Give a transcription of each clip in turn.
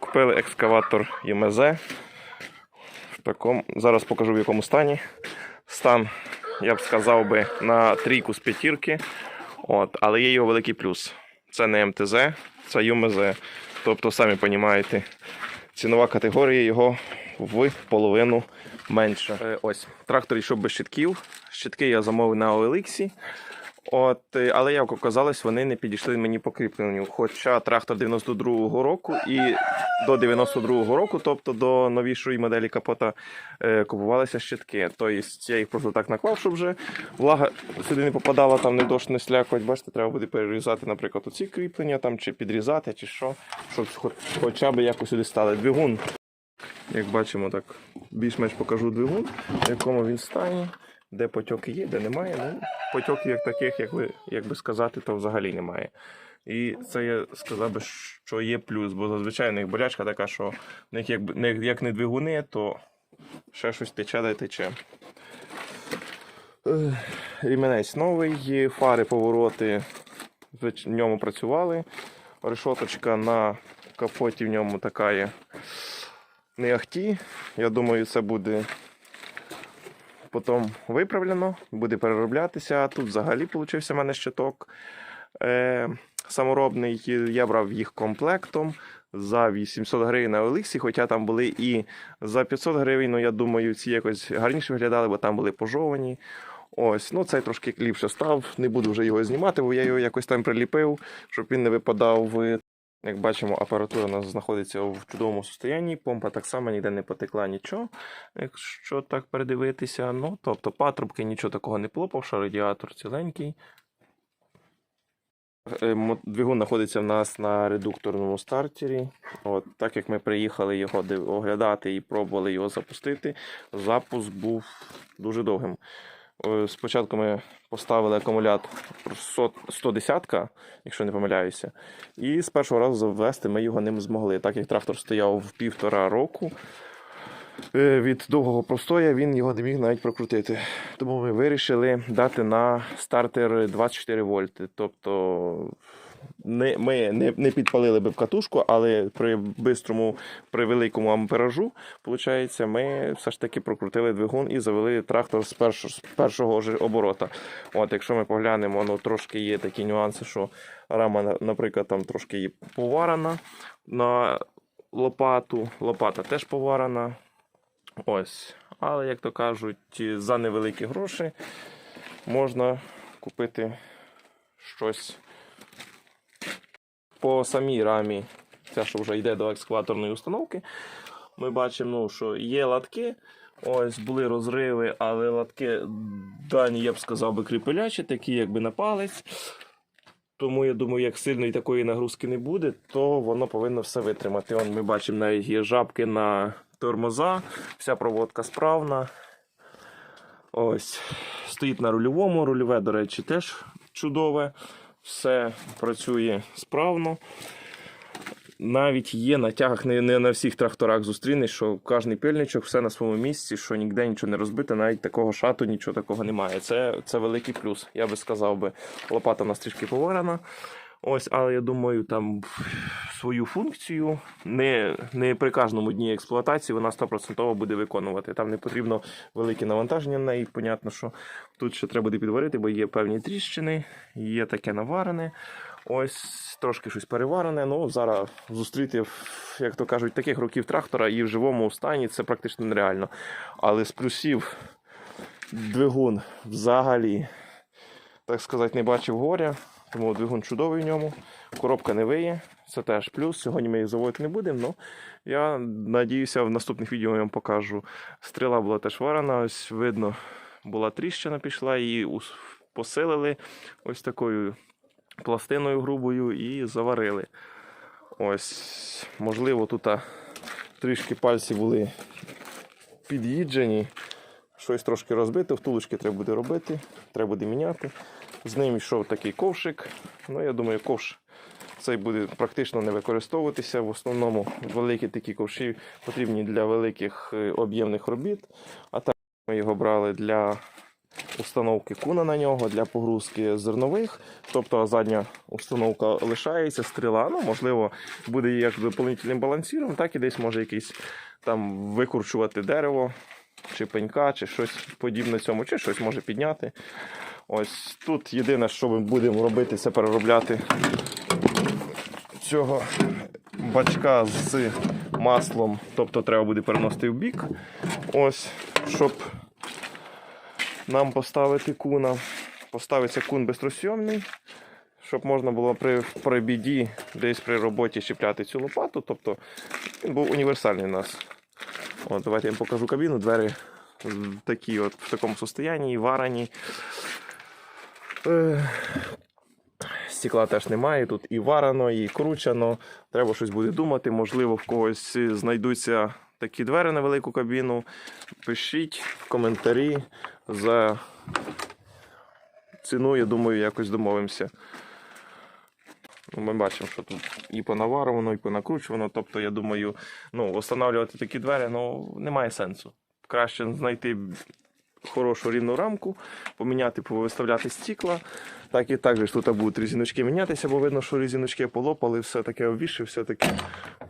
Купили екскаватор ЄМЗ. В такому, зараз покажу в якому стані. Стан, я б сказав би, на трійку з п'ятірки. От, але є його великий плюс. Це не МТЗ, це ЮМЗ. Тобто, самі розумієте, цінова категорія його в половину менша. Е, ось, трактор йшов без щитків. Щитки я замовив на OLX. От, е, але як оказалось, вони не підійшли мені по кріпленню. Хоча трактор 92-го року і до 92-го року, тобто до новішої моделі капота, е, купувалися щитки. Тобто я їх просто так наклав, щоб вже влага сюди не попадала, там не дощ, не слякоть. Бачите, треба буде перерізати, наприклад, оці кріплення там, чи підрізати, чи що, щоб хоча б якось сюди стали. Двигун, як бачимо, так більш-менш покажу двигун, в якому він стані. Де потьоки є, де немає. Ну, потьоків як таких, як, ви, як би сказати, то взагалі немає. І це я сказав би, що є плюс, бо зазвичай у них болячка така, що в них як, як не двигуни, то ще щось тече, де тече. Ех, Ріменець новий, фари, повороти в ньому працювали. Решоточка на капоті в ньому така є не ахті. Я думаю, це буде потім виправлено, буде перероблятися. Тут взагалі получився в мене щиток е, саморобний. Я брав їх комплектом за 800 гривень на Олексі, хоча там були і за 500 гривень, ну я думаю, ці якось гарніше виглядали, бо там були пожовані. Ось, ну цей трошки ліпше став. Не буду вже його знімати, бо я його якось там приліпив, щоб він не випадав. Як бачимо, апаратура у нас знаходиться в чудовому стані. Помпа так само ніде не потекла нічого, якщо так передивитися. Ну, тобто патрубки нічого такого не плопавши, радіатор ціленький. Е, Двигун знаходиться в нас на редукторному стартері. От, так як ми приїхали його оглядати і пробували його запустити, запуск був дуже довгим. Е, Спочатку ми поставили акумулятор 110, якщо не помиляюся, і з першого разу завести ми його не змогли. Так як трактор стояв в півтора року, е, від довгого простоя він його не міг навіть прокрутити. Тому ми вирішили дати на стартер 24 вольти. Тобто не, ми не, не підпалили би в катушку, але при бистрому, при великому амперажу, виходить, ми все ж таки прокрутили двигун і завели трактор з, першого, з першого ж оборота. От, якщо ми поглянемо, ну трошки є такі нюанси, що рама, наприклад, там трошки поварена на лопату. Лопата теж поварена. Ось. Але, як то кажуть, за невеликі гроші можна купити щось по самій рамі, ця, що вже йде до екскаваторної установки, ми бачимо, ну, що є латки. Ось були розриви, але латки дані, я б сказав, би кріпелячі, такі якби на палець. Тому я думаю, як сильної такої нагрузки не буде, то воно повинно все витримати. Вон ми бачимо навіть є жабки на тормоза, вся проводка справна. Ось, стоїть на рульовому. Рульове, до речі, теж чудове. Все працює справно. Навіть є на тягах, не, не на всіх тракторах зустрінеш, що кожний пильничок, все на своєму місці, що ніде нічого не розбите, навіть такого шату, нічого такого немає. Це, це великий плюс. Я би сказав би, лопата у нас трішки поварена. Ось, але я думаю, там свою функцію не, не при кожному дні експлуатації вона 100% буде виконувати. Там не потрібно велике навантаження на неї. Понятно, що тут ще треба буде підварити, бо є певні тріщини, є таке наварене. Ось трошки щось переварене. Ну зараз зустріти, як то кажуть, таких років трактора і в живому стані це практично нереально. Але з плюсів двигун взагалі, так сказати, не бачив горя. Тому двигун чудовий в ньому. Коробка не виє, це теж плюс. Сьогодні ми їх заводити не будемо. Ну, я надіюся, в наступних відео я вам покажу. Стріла була теж варена, ось видно, була тріщина пішла, її посилили ось такою пластиною грубою і заварили. Ось, можливо, тут трішки пальці були під'їджені, щось трошки розбите, втулочки треба буде робити, треба буде міняти. З ним йшов такий ковшик. Ну, я думаю, ковш цей буде практично не використовуватися. В основному великі такі ковші потрібні для великих е, об'ємних робіт. А так ми його брали для установки куна на нього для погрузки зернових. Тобто задня установка лишається, стріла. Ну, можливо, буде як дополнительним балансіром, так і десь може якийсь там викручувати дерево, чи пенька, чи щось подібне цьому, чи щось може підняти. Ось тут єдине, що ми будемо робити, це переробляти цього бачка з маслом, тобто треба буде переносити в бік. Ось, щоб нам поставити куна. Поставиться кун безтросйомний, щоб можна було при, при біді десь при роботі чіпляти цю лопату. Тобто він був універсальний у нас. От, давайте я вам покажу кабіну. Двері такі от в такому состоянні, варані. Е, Стекла теж немає, тут і варено, і кручено. Треба щось буде думати. Можливо, в когось знайдуться такі двері на велику кабіну. Пишіть в коментарі за ціну, я думаю, якось домовимося. Ми бачимо, що тут і понаварено, і понакручувано. Тобто, я думаю, ну, встановлювати такі двері ну, немає сенсу. Краще знайти хорошу рівну рамку, поміняти, повиставляти стікла. Так і так же ж тут будуть різіночки мінятися, бо видно, що різіночки полопали, все таке обвісши, все таке.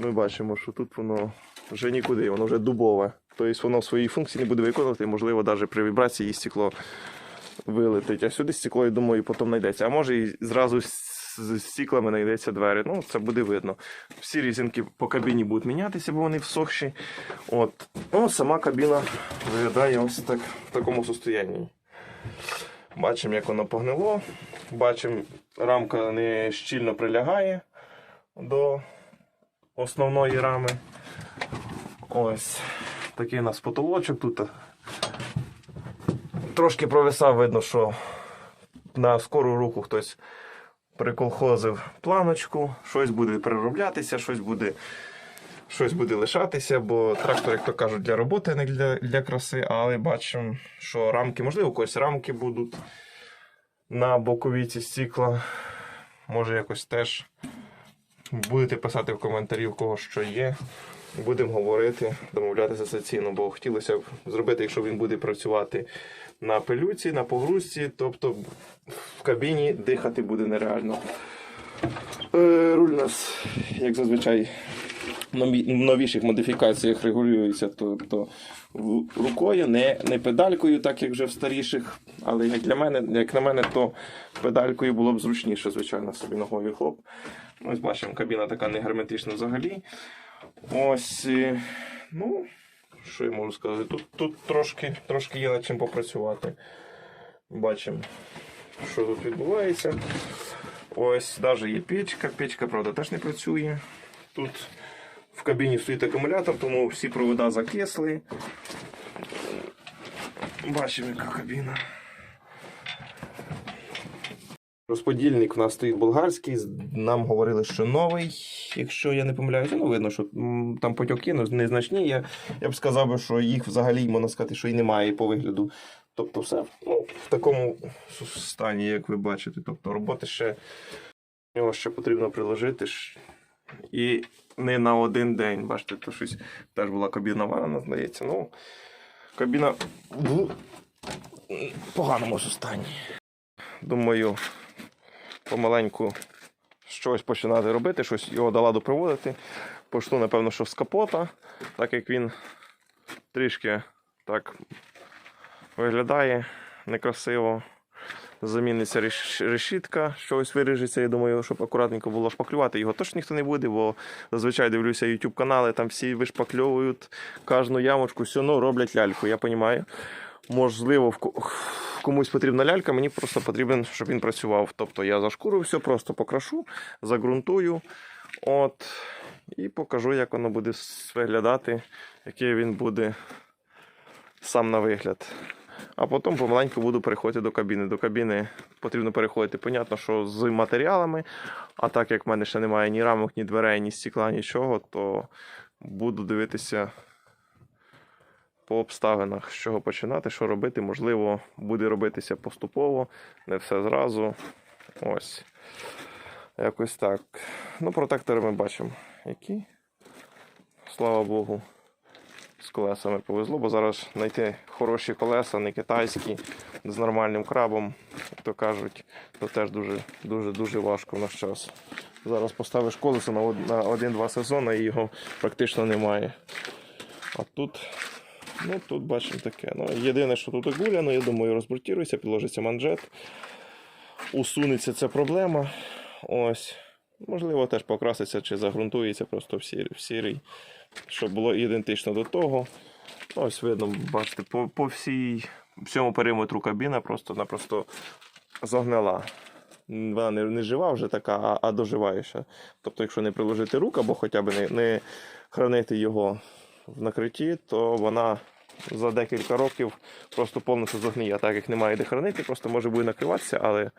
Ми бачимо, що тут воно вже нікуди, воно вже дубове. Тобто воно свої функції не буде виконувати, можливо, навіть при вібрації стекло вилетить. А сюди стекло, я думаю, потім знайдеться. А може і зразу з стіклами знайдеться двері. Ну, це буде видно. Всі різинки по кабіні будуть мінятися, бо вони всохші. От. Ну, сама кабіна виглядає ось так в такому состоянні. Бачимо, як воно погнило. Бачимо, рамка не щільно прилягає до основної рами. Ось такий у нас потолочок тут. Трошки провисав, видно, що на скору руку хтось приколхозив планочку, щось буде перероблятися, щось буде, щось буде лишатися, бо трактор, як то кажуть, для роботи, а не для, для краси. Але бачимо, що рамки, можливо, у когось рамки будуть на боковіці стікла. Може, якось теж будете писати в коментарі, у кого що є. Будемо говорити, домовлятися за ціну, бо хотілося б зробити, якщо він буде працювати на пилюці, на погрузці, тобто в кабіні дихати буде нереально. Е, Руль у нас, як зазвичай, в новіших модифікаціях регулюється то, то рукою, не, не педалькою, так як вже в старіших. Але як для мене, як на мене, то педалькою було б зручніше, звичайно, собі ногою хлоп. Ось бачимо, кабіна така не герметична взагалі. Ось, ну, що я можу сказати? Тут, тут трошки, трошки є над чим попрацювати. Бачимо, що тут відбувається. Ось, навіть є печка. Печка, правда, теж не працює. Тут в кабіні стоїть акумулятор, тому всі провода закисли. Бачимо, яка кабіна. Розподільник у нас стоїть болгарський. Нам говорили, що новий, якщо я не помиляюся. Ну, видно, що там потьоки ну, незначні. Я, я б сказав, що їх взагалі можна сказати, що і немає по вигляду. Тобто, все ну, в такому стані, як ви бачите. Тобто роботи ще його ще потрібно приложити. І не на один день. Бачите, то щось теж була кабіна варена, здається. Ну, кабіна в поганому стані. Думаю, помаленьку щось починати робити, щось його до ладу приводити. Почну, напевно, що з капота, так як він трішки так виглядає некрасиво. Заміниться решітка, щось виріжеться. Я думаю, щоб акуратненько було шпаклювати. Його точно ніхто не буде, бо зазвичай дивлюся YouTube канали, там всі вишпакльовують кожну ямочку, все одно роблять ляльку, я розумію. Можливо, в комусь потрібна лялька, мені просто потрібен, щоб він працював. Тобто я зашкурю все, просто покрашу, загрунтую. От, і покажу, як воно буде виглядати, який він буде сам на вигляд. А потім помаленьку буду переходити до кабіни. До кабіни потрібно переходити, понятно, що з матеріалами. А так як в мене ще немає ні рамок, ні дверей, ні стекла, нічого, то буду дивитися по обставинах, з чого починати, що робити. Можливо, буде робитися поступово, не все зразу. Ось. Якось так. Ну, протектори ми бачимо, які. Слава Богу, з колесами повезло, бо зараз знайти хороші колеса, не китайські, з нормальним крабом, як то кажуть, то теж дуже, дуже, важко в наш час. Зараз поставиш колесо на один-два сезони і його практично немає. А тут, ну тут бачимо таке. Ну, єдине, що тут гуля, ну я думаю, розбуртірується, підложиться манжет. Усунеться ця проблема. Ось. Можливо, теж покраситься чи загрунтується просто в сірий, в сірий щоб було ідентично до того. Ось видно, бачите, по, по всій, всьому периметру кабіна просто-напросто загнила. М, Вона не, не жива вже така, а, а доживаюча. Тобто, якщо не приложити рук або хоча б не, не хранити його в накритті, то вона за декілька років просто повністю загниє. А Так як немає де хранити, просто може буде накриватися, але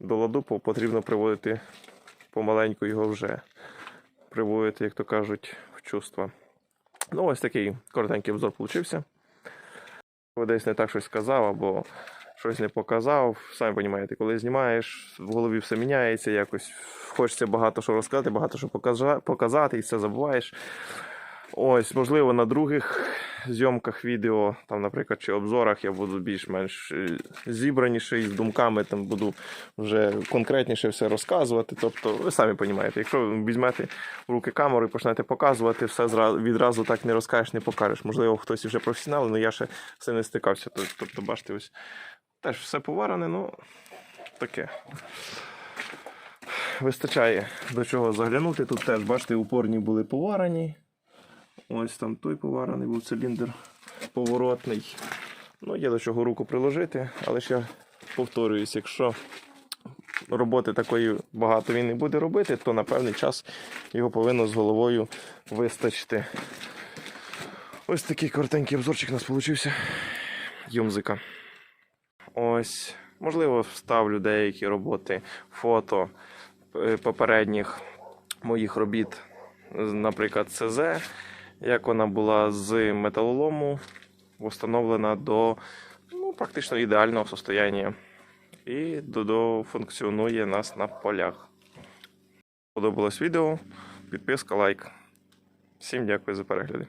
до ладу потрібно приводити помаленьку його вже. Приводити, як то кажуть, в чувства. Ну, ось такий коротенький обзор получився. Десь не так щось сказав, або щось не показав. Самі розумієте, коли знімаєш, в голові все міняється, якось хочеться багато що розказати, багато що показати, і все забуваєш. Ось, можливо, на других зйомках відео, там, наприклад, чи обзорах я буду більш-менш е, зібраніший, з думками там буду вже конкретніше все розказувати. Тобто, ви самі розумієте, якщо візьмете в руки камеру і почнете показувати, все відразу так не розкажеш, не покажеш. Можливо, хтось вже професіонал, але я ще все не стикався. Тобто, бачите, ось теж все поварене, ну таке. Вистачає до чого заглянути. Тут теж, бачите, упорні були поварені. Ось там той поварений був циліндр поворотний. Ну, є до чого руку приложити, але ж я повторююсь, якщо роботи такої багато він не буде робити, то на певний час його повинно з головою вистачити. Ось такий коротенький обзорчик у нас вийшов. Юмзика. Ось, можливо, вставлю деякі роботи, фото е, попередніх моїх робіт, наприклад, ЦЗ, як вона була з металолому, встановлена до ну, практично ідеального состояння. І функціонує нас на полях. Подобалось відео, підписка, лайк. Всім дякую за перегляди.